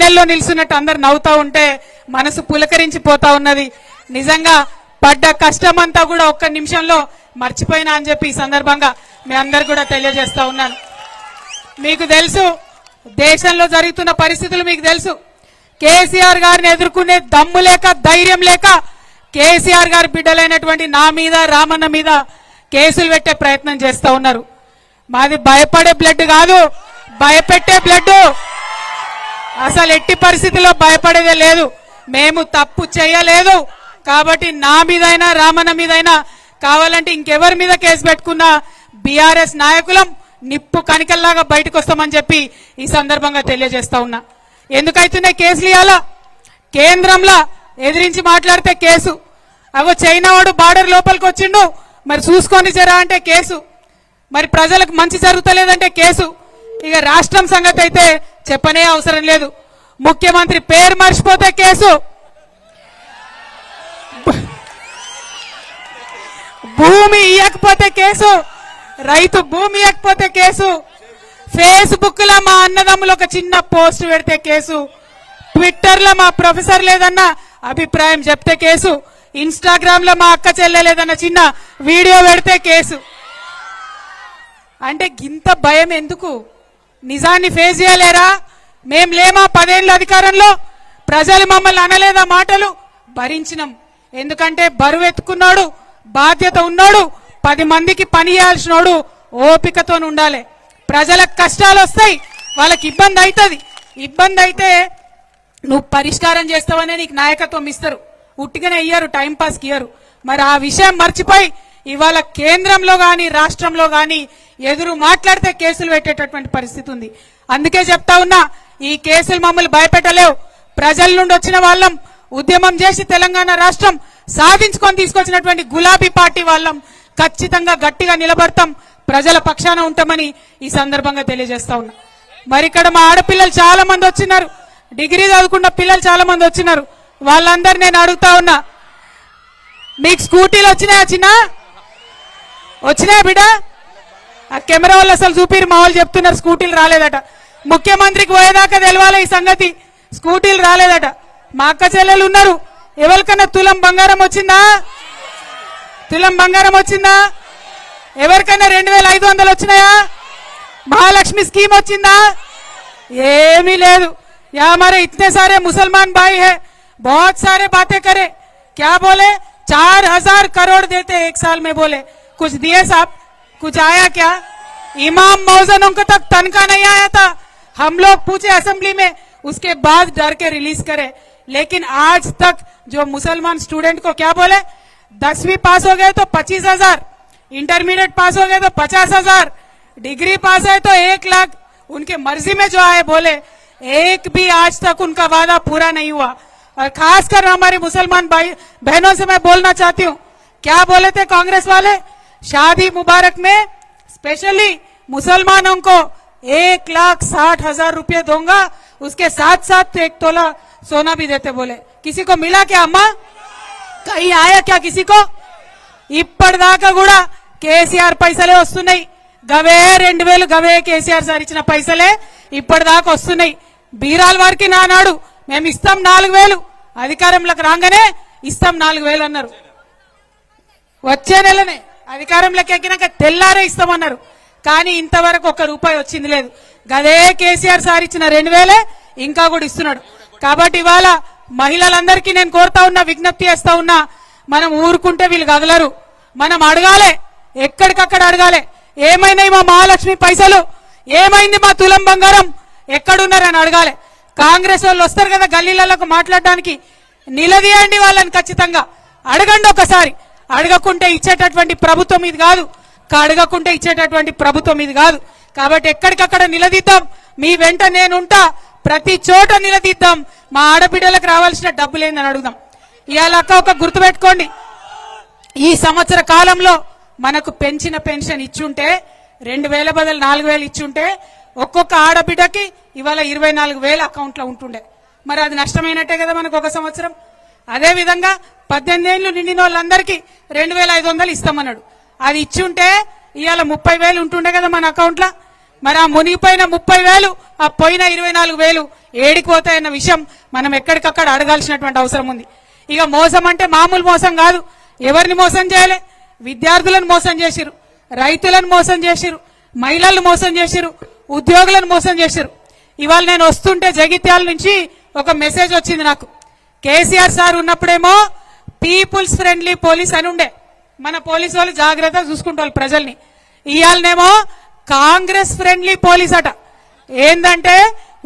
నెలలో నిల్చున్నట్టు అందరు నవ్వుతా ఉంటే మనసు పులకరించిపోతా ఉన్నది. నిజంగా పడ్డ కష్టమంతా కూడా ఒక్క నిమిషంలో మర్చిపోయినా అని చెప్పి ఈ సందర్భంగా మీ అందరు కూడా తెలియజేస్తా ఉన్నాను. మీకు తెలుసు దేశంలో జరుగుతున్న పరిస్థితులు మీకు తెలుసు. కేసీఆర్ గారిని ఎదుర్కొనే దమ్ము లేక ధైర్యం లేక కేసీఆర్ గారి బిడ్డలైనటువంటి నా మీద రామన్న మీద కేసులు పెట్టే ప్రయత్నం చేస్తా ఉన్నారు. మాది భయపడే బ్లడ్ కాదు భయపెట్టే బ్లడ్. అసలు ఎట్టి పరిస్థితిలో భయపడేదే లేదు. మేము తప్పు చేయలేదు. కాబట్టి నా మీదైనా రామన్న మీదైనా కావాలంటే ఇంకెవరి మీద కేసు పెట్టుకున్నా బీఆర్ఎస్ నాయకులం నిప్పు కనికల్లాగా బయటకు వస్తామని చెప్పి ఈ సందర్భంగా తెలియజేస్తా ఉన్నా. ఎందుకైతున్నాయి కేసులు ఇవ్వాలా కేంద్రంలో ఎదిరించి మాట్లాడితే కేసు. అగో చైనా వాడు బార్డర్ లోపలికి వచ్చిండు. మరి చూసుకొని జరా అంటే కేసు. మరి ప్రజలకు మంచి జరుగుతలేదంటే కేసు. ఇక రాష్ట్రం సంగతి అయితే చెప్పనే అవసరం లేదు. ముఖ్యమంత్రి పేరు మర్చిపోతే కేసు. భూమి ఇవ్వకపోతే కేసు. రైతు భూమి ఇవ్వకపోతే కేసు. ఫేస్బుక్లో మా అన్నదమ్ములు ఒక చిన్న పోస్ట్ పెడితే కేసు. ట్విట్టర్లో మా ప్రొఫెసర్ లేదన్న అభిప్రాయం చెప్తే కేసు. ఇన్స్టాగ్రామ్లో మా అక్క చెల్లె లేదన్న చిన్న వీడియో పెడితే కేసు. అంటే గింత భయం ఎందుకు? నిజాన్ని ఫేస్ చేయలేరా? మేం లేమా పదేళ్ళ అధికారంలో? ప్రజలు మమ్మల్ని అనలేదా మాటలు? భరించినాం. ఎందుకంటే బరువు ఎత్తుకున్నాడు బాధ్యత ఉన్నాడు పది మందికి పని చేయాల్సినోడు ఓపికతో ఉండాలి. ప్రజలకు కష్టాలు వస్తాయి వాళ్ళకి ఇబ్బంది అవుతుంది ఇబ్బంది అయితే నువ్వు పరిష్కారం చేస్తావనే నీకు నాయకత్వం ఇస్తారు. ఉట్టిగానే ఇయ్యరు టైంపాస్కి ఇయ్యరు. మరి ఆ విషయం మర్చిపోయి ఇవాళ కేంద్రంలో కానీ రాష్ట్రంలో కానీ ఎదురు మాట్లాడితే కేసులు పెట్టేటటువంటి పరిస్థితి ఉంది. అందుకే చెప్తా ఉన్నా ఈ కేసులు మమ్మల్ని భయపెట్టలేవు. ప్రజల నుండి వచ్చిన వాళ్ళం ఉద్యమం చేసి తెలంగాణ రాష్ట్రం సాధించుకొని తీసుకొచ్చినటువంటి గులాబీ పార్టీ వాళ్ళం ఖచ్చితంగా గట్టిగా నిలబడతాం ప్రజల పక్షాన ఉంటామని ఈ సందర్భంగా తెలియజేస్తా ఉన్నా. మరి ఇక్కడ మా ఆడపిల్లలు చాలా మంది వచ్చినారు. డిగ్రీ చదువుకున్న పిల్లలు చాలా మంది వచ్చినారు. వాళ్ళందరు నేను అడుగుతా ఉన్నా మీకు స్కూటీలు వచ్చినాయా చిన్న? వచ్చినాయా బిడ్డ? ఆ కెమెరా వాళ్ళు అసలు చూపిరు మా వాళ్ళు చెప్తున్నారు స్కూటీలు రాలేదట ముఖ్యమంత్రికి పోయేదాకా తెలవాలి ఈ సంగతి స్కూటీలు రాలేదట మా అక్క చెల్లెలు ఉన్నారు ఎవరికన్నా తులం బంగారం వచ్చిందా తులం బంగారం వచ్చిందా ఎవరికైనా రెండు వేల ఐదు వందలు వచ్చినాయా మహాలక్ష్మి స్కీమ్ వచ్చిందా ఏమీ లేదు या हमारे इतने सारे मुसलमान भाई है बहुत सारे बातें करे क्या बोले चार हजार करोड़ देते एक साल में बोले कुछ दिए साहब कुछ आया क्या? इमाम मौजनों को तक तनखा नहीं आया था। हम लोग पूछे असेंबली में, उसके बाद डर के रिलीज़ करे। लेकिन आज तक जो मुसलमान स्टूडेंट को क्या बोले? दसवीं पास हो गए तो पच्चीस हज़ार, इंटरमीडिएट पास हो गए तो पचास हज़ार, डिग्री पास है तो एक लाख। उनके मर्ज़ी में जो आए बोले, एक भी आज तक उनका वादा पूरा नहीं हुआ। और खासकर हमारे मुसलमान भाई बहनों से मैं बोलना चाहती हूँ, क्या बोले थे कांग्रेस वाले? शादी मुबारक में स्पेशली मुसलमानों को एक लाख साठ हजार रुपये दूंगा उसके साथ साथ एक तोला सोना भी देते बोले किसी को मिला क्या अम्मा कहीं आया क्या किसी को ఇప్పటిదాకా కూడా కేసీఆర్ పైసలే వస్తున్నాయి గవే రెండు వేలు గవే కేసీఆర్ సార్ ఇచ్చిన పైసలే ఇప్పటిదాకా వస్తున్నాయి బీరాల వారికి నానాడు మేము ఇస్తాం నాలుగు వేలు అధికారంలోకి రాగానే ఇస్తాం నాలుగు వేలు అన్నారు వచ్చే నెలనే అధికారంలోకి ఎక్కినాక తెల్లారే ఇస్తామన్నారు. కానీ ఇంతవరకు ఒక్క రూపాయి వచ్చింది లేదు. గదే కేసీఆర్ సార్ ఇచ్చిన రెండు వేలే ఇంకా కూడా ఇస్తున్నాడు. కాబట్టి ఇవాళ మహిళలందరికీ నేను కోరుతా ఉన్నా విజ్ఞప్తి చేస్తా ఉన్నా మనం ఊరుకుంటే వీళ్ళు కదలరు. మనం అడగాలే. ఎక్కడికక్కడ అడగాలే. ఏమైనాయి మా మహాలక్ష్మి పైసలు? ఏమైంది మా తులం బంగారం? ఎక్కడున్నారని అడగాలి. కాంగ్రెస్ వాళ్ళు వస్తారు కదా గల్లీలకు మాట్లాడడానికి. నిలదీయండి వాళ్ళని ఖచ్చితంగా. అడగండి ఒకసారి. అడగకుంటే ఇచ్చేటటువంటి ప్రభుత్వం ఇది కాదు. కా- అడగకుంటే ఇచ్చేటటువంటి ప్రభుత్వం ఇది కాదు. కాబట్టి ఎక్కడికక్కడ నిలదీద్దాం. మీ వెంట నేనుంటా. ప్రతి చోట నిలదీద్దాం. మా ఆడబిడ్డలకు రావాల్సిన డబ్బులేందని అడుగుదాం. ఇవాళ అక్క ఒక గుర్తుపెట్టుకోండి. ఈ సంవత్సర కాలంలో మనకు పెంచిన పెన్షన్ ఇచ్చుంటే రెండు వేల బదులు నాలుగు వేలు ఇచ్చుంటే ఒక్కొక్క ఆడబిడ్డకి ఇవాళ ఇరవై నాలుగు వేల అకౌంట్లో ఉంటుండే. మరి అది నష్టమైనట్టే కదా మనకు ఒక సంవత్సరం? అదేవిధంగా పద్దెనిమిది ఏళ్ళు నిండిన వాళ్ళందరికీ రెండు వేల ఐదు వందలు ఇస్తామన్నాడు. అది ఇచ్చుంటే ఇవాళ ముప్పై వేలు ఉంటుండే కదా మన అకౌంట్లో మరి ఆ మునిగిపోయిన ముప్పై వేలు ఆ పోయిన ఇరవై నాలుగు వేలు ఏడికి పోతాయన్న విషయం మనం ఎక్కడికక్కడ అడగాల్సినటువంటి అవసరం ఉంది. ఇక మోసం అంటే మామూలు మోసం కాదు. ఎవరిని మోసం చేయలే? విద్యార్థులను మోసం చేసిరు రైతులను మోసం చేసిరు మహిళలను మోసం చేసిరు ఉద్యోగులను మోసం చేసిరు ఇవాళ నేను వస్తుంటే జగిత్యాల నుంచి ఒక మెసేజ్ వచ్చింది నాకు. కేసీఆర్ సార్ ఉన్నప్పుడేమో పీపుల్స్ ఫ్రెండ్లీ పోలీస్ అని ఉండే. మన పోలీసు వాళ్ళు జాగ్రత్తగా చూసుకుంటారు ప్రజల్ని. ఇవాళనేమో కాంగ్రెస్ ఫ్రెండ్లీ పోలీస్ అట. ఏందంటే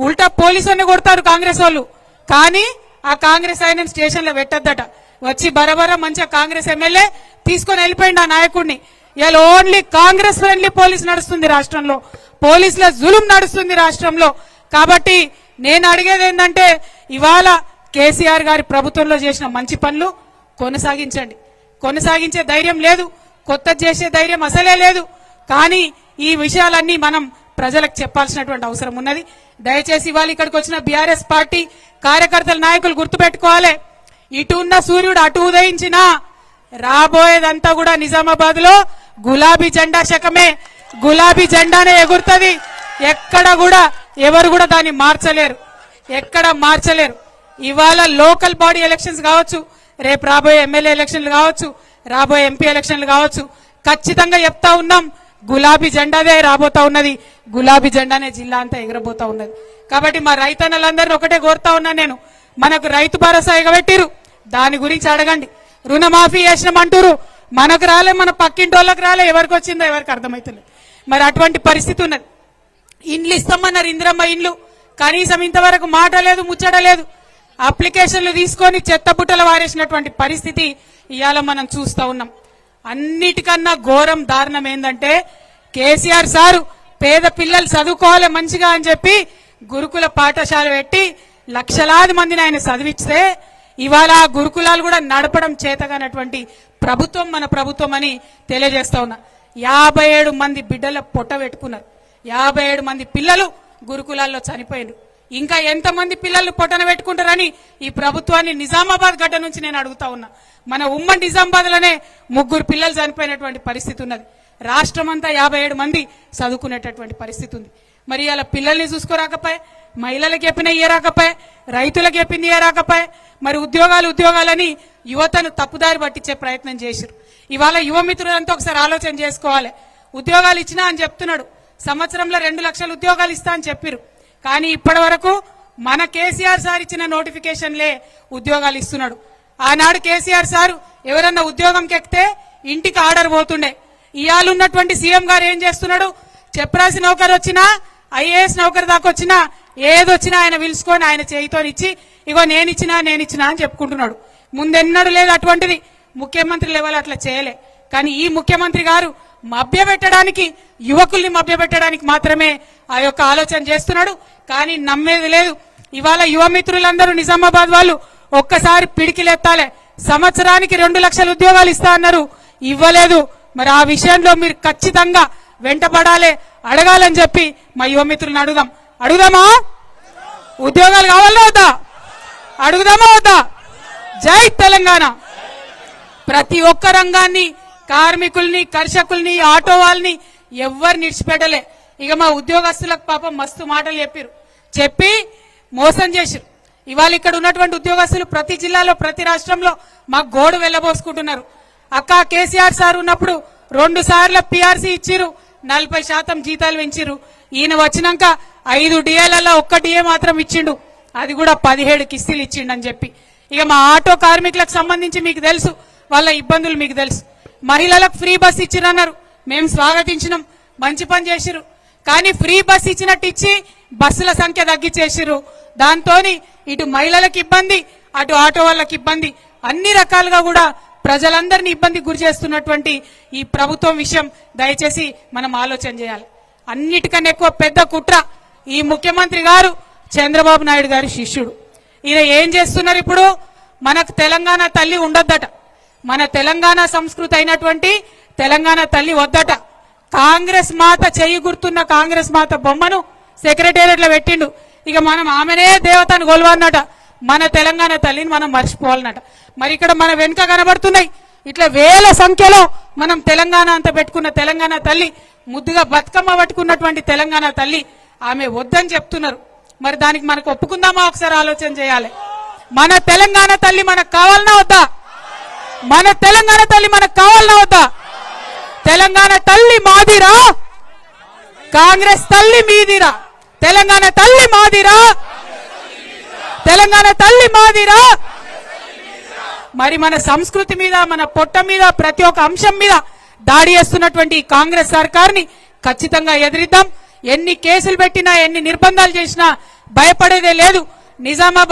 ఉల్టా పోలీసుని కొడతారు కాంగ్రెస్ వాళ్ళు. కానీ ఆ కాంగ్రెస్ ఆయన స్టేషన్లో పెట్టద్దట. వచ్చి బరబర మంచిగా కాంగ్రెస్ ఎమ్మెల్యే తీసుకొని వెళ్ళిపోయింది ఆ నాయకుడిని. ఇవాళ ఓన్లీ కాంగ్రెస్ ఫ్రెండ్లీ పోలీస్ నడుస్తుంది రాష్ట్రంలో. పోలీసుల జులుం నడుస్తుంది రాష్ట్రంలో. కాబట్టి నేను అడిగేది ఏంటంటే ఇవాళ కేసీఆర్ గారి ప్రభుత్వంలో చేసిన మంచి పనులు కొనసాగించండి. కొనసాగించే ధైర్యం లేదు కొత్త చేసే ధైర్యం అసలే లేదు. కానీ ఈ విషయాలన్నీ మనం ప్రజలకు చెప్పాల్సినటువంటి అవసరం ఉన్నది. దయచేసి ఇవాళ ఇక్కడికి వచ్చిన బీఆర్ఎస్ పార్టీ కార్యకర్తల నాయకులు గుర్తుపెట్టుకోవాలి. ఇటు ఉన్న సూర్యుడు అటు ఉదయించినా రాబోయేదంతా కూడా నిజామాబాద్లో గులాబీ జెండా శకమే. గులాబీ జెండానే ఎగురుతుంది. ఎక్కడ కూడా ఎవరు కూడా దాన్ని మార్చలేరు. ఎక్కడ మార్చలేరు. ఇవాళ లోకల్ బాడీ ఎలక్షన్స్ కావచ్చు రేపు రాబోయే ఎమ్మెల్యే ఎలక్షన్లు కావచ్చు రాబోయే ఎంపీ ఎలక్షన్లు కావచ్చు ఖచ్చితంగా చెప్తా ఉన్నాం గులాబీ జెండాదే రాబోతా ఉన్నది. గులాబీ జెండానే జిల్లా అంతా ఎగరబోతా ఉన్నది. కాబట్టి మా రైతన్నలందరినీ ఒకటే కోరుతా ఉన్నా నేను మనకు రైతు భరోసా ఎగబెట్టిరు. దాని గురించి అడగండి. రుణమాఫీ చేసినామంటారు. మనకు రాలే మన పక్కింటి వాళ్ళకి రాలే ఎవరికి వచ్చిందో ఎవరికి అర్థమవుతుంది మరి అటువంటి పరిస్థితి ఉన్నది. ఇండ్లు ఇస్తామన్నారు ఇందిరమ్మ ఇండ్లు. కనీసం ఇంతవరకు మాట లేదు ముచ్చట లేదు. అప్లికేషన్లు తీసుకొని చెత్త బుట్టలు వారేసినటువంటి పరిస్థితి ఇవాళ మనం చూస్తూ ఉన్నాం. అన్నిటికన్నా ఘోరం దారుణం ఏంటంటే కేసీఆర్ సారు పేద పిల్లలు చదువుకోవాలి మంచిగా అని చెప్పి గురుకుల పాఠశాల పెట్టి లక్షలాది మందిని ఆయన చదివిస్తే ఇవాళ ఆ గురుకులాలు కూడా నడపడం చేతగానటువంటి ప్రభుత్వం మన ప్రభుత్వం అని తెలియజేస్తా ఉన్నా. యాభై ఏడు మంది బిడ్డల పొట్ట పెట్టుకున్నారు. యాభై ఏడు మంది పిల్లలు గురుకులాల్లో చనిపోయారు ఇంకా ఎంతమంది పిల్లలు పొట్టన పెట్టుకుంటారని ఈ ప్రభుత్వాన్ని నిజామాబాద్ గడ్డ నుంచి నేను అడుగుతా ఉన్నా. మన ఉమ్మడి నిజామాబాద్లోనే ముగ్గురు పిల్లలు చనిపోయినటువంటి పరిస్థితి ఉన్నది. రాష్ట్రం అంతా యాభై ఏడు మంది చదువుకునేటటువంటి పరిస్థితి ఉంది. మరి ఇలా పిల్లల్ని చూసుకోరాకపోయే మహిళలకు చెప్పిన ఇయ్యరాకపోయే రైతులకు చెప్పింది ఇయ్యరాకపోయే మరి ఉద్యోగాలు ఉద్యోగాలని యువతను తప్పుదారి పట్టించే ప్రయత్నం చేశారు ఇవాళ యువమిత్రులంతా ఒకసారి ఆలోచన చేసుకోవాలి. ఉద్యోగాలు ఇచ్చినా అని చెప్తున్నాడు. సంవత్సరంలో రెండు లక్షల ఉద్యోగాలు ఇస్తా అని చెప్పిరు కానీ ఇప్పటి వరకు మన కేసీఆర్ సార్ ఇచ్చిన నోటిఫికేషన్లే ఉద్యోగాలు ఇస్తున్నాడు. ఆనాడు కేసీఆర్ సారు ఎవరన్నా ఉద్యోగంకి ఎక్కితే ఇంటికి ఆర్డర్ పోతుండే. ఇవాళ ఉన్నటువంటి సీఎం గారు ఏం చేస్తున్నాడు? చెప్పరాసి నౌకరు వచ్చినా ఐఏఎస్ నౌకరు దాకా వచ్చినా ఏదొచ్చినా ఆయన పిలుచుకొని ఆయన చేయితో ఇచ్చి ఇగో నేను ఇచ్చినా నేను అని చెప్పుకుంటున్నాడు. ముందెన్నడు లేదు అటువంటిది. ముఖ్యమంత్రి లెవెల్ అట్లా చేయలే. కానీ ఈ ముఖ్యమంత్రి గారు మభ్యపెట్టడానికి యువకుల్ని మభ్యపెట్టడానికి మాత్రమే ఆ యొక్క ఆలోచన చేస్తున్నాడు. కానీ నమ్మేది లేదు. ఇవాళ యువ మిత్రులందరూ నిజామాబాద్ వాళ్ళు ఒక్కసారి పిడికిలెత్తాలే. సంవత్సరానికి రెండు లక్షల ఉద్యోగాలు ఇస్తా అన్నారు. ఇవ్వలేదు. మరి ఆ విషయంలో మీరు ఖచ్చితంగా వెంటపడాలి. అడగాలని చెప్పి మా యువ మిత్రులను అడుగుదాం. అడుగుదామా? ఉద్యోగాలు కావాలా వద్దా? అడుగుదామా వద్దా? జై తెలంగాణ. ప్రతి ఒక్క రంగాన్ని కార్మికుల్ని కర్షకుల్ని ఆటో వాళ్ళని ఎవ్వరు నిడిచిపెట్టలే. ఇక మా ఉద్యోగస్తులకు పాపం మస్తు మాటలు చెప్పారు చెప్పి మోసం చేసిరు ఇవాళ ఇక్కడ ఉన్నటువంటి ఉద్యోగస్తులు ప్రతి జిల్లాలో ప్రతి రాష్ట్రంలో మా గోడు వెళ్ళబోసుకుంటున్నారు. అక్క కేసీఆర్ సార్ ఉన్నప్పుడు రెండు సార్ల పిఆర్సీ ఇచ్చిరు నలభై శాతం జీతాలు పెంచిరు ఈయన వచ్చినాక ఐదు డిఏలలో ఒక్క డిఏ మాత్రం ఇచ్చిండు. అది కూడా పదిహేడు కిస్తీలు ఇచ్చిండు అని చెప్పి. ఇక మా ఆటో కార్మికులకు సంబంధించి మీకు తెలుసు వాళ్ళ ఇబ్బందులు మీకు తెలుసు. మహిళలకు ఫ్రీ బస్ ఇచ్చిరన్నారు. మేము స్వాగతించినాం. మంచి పని చేసిరు కానీ ఫ్రీ బస్ ఇచ్చినట్టు ఇచ్చి బస్సుల సంఖ్య తగ్గించేసిరు దాంతో ఇటు మహిళలకు ఇబ్బంది అటు ఆటో వాళ్ళకి ఇబ్బంది అన్ని రకాలుగా కూడా ప్రజలందరినీ ఇబ్బంది గురి చేస్తున్నటువంటి ఈ ప్రభుత్వం విషయం దయచేసి మనం ఆలోచన చేయాలి. అన్నిటికన్నా ఎక్కువ పెద్ద కుట్ర ఈ ముఖ్యమంత్రి గారు చంద్రబాబు నాయుడు గారి శిష్యుడు. ఈయన ఏం చేస్తున్నారు ఇప్పుడు? మనకు తెలంగాణ తల్లి ఉండొద్దట. మన తెలంగాణ సంస్కృతి అయినటువంటి తెలంగాణ తల్లి వద్దట. కాంగ్రెస్ మాత చెయ్యి గుర్తున్న కాంగ్రెస్ మాత బొమ్మను సెక్రటేరియట్లో పెట్టిండు. ఇక మనం ఆమెనే దేవతను గొలవన్నట. మన తెలంగాణ తల్లిని మనం మర్చిపోవాలన్నట. మరి ఇక్కడ మన వెనుక కనబడుతున్నాయి. ఇట్లా వేల సంఖ్యలో మనం తెలంగాణ అంత పెట్టుకున్న తెలంగాణ తల్లి ముద్దుగా బతుకమ్మ పట్టుకున్నటువంటి తెలంగాణ తల్లి ఆమె వద్దని చెప్తున్నారు. మరి దానికి మనకు ఒప్పుకుందామా? ఒకసారి ఆలోచన చేయాలి. మన తెలంగాణ తల్లి మనకు కావాలన్నా వద్దా? మన తెలంగాణ తల్లి మనకు కావాలన్నా వద్దా? తెలంగాణ తల్లి మాదిరా? కాంగ్రెస్ తల్లి మీదిరా? తెలంగాణ తల్లి మాదిరా? తెలంగాణ తల్లి మాదిరా? మరి మన సంస్కృతి మీద మన పొట్ట మీద ప్రతి ఒక్క అంశం మీద దాడి చేస్తున్నటువంటి కాంగ్రెస్ సర్కార్ని ఖచ్చితంగా ఎదిరిద్దాం. ఎన్ని కేసులు పెట్టినా ఎన్ని నిర్బంధాలు చేసినా భయపడేదే లేదు. నిజామాబాద్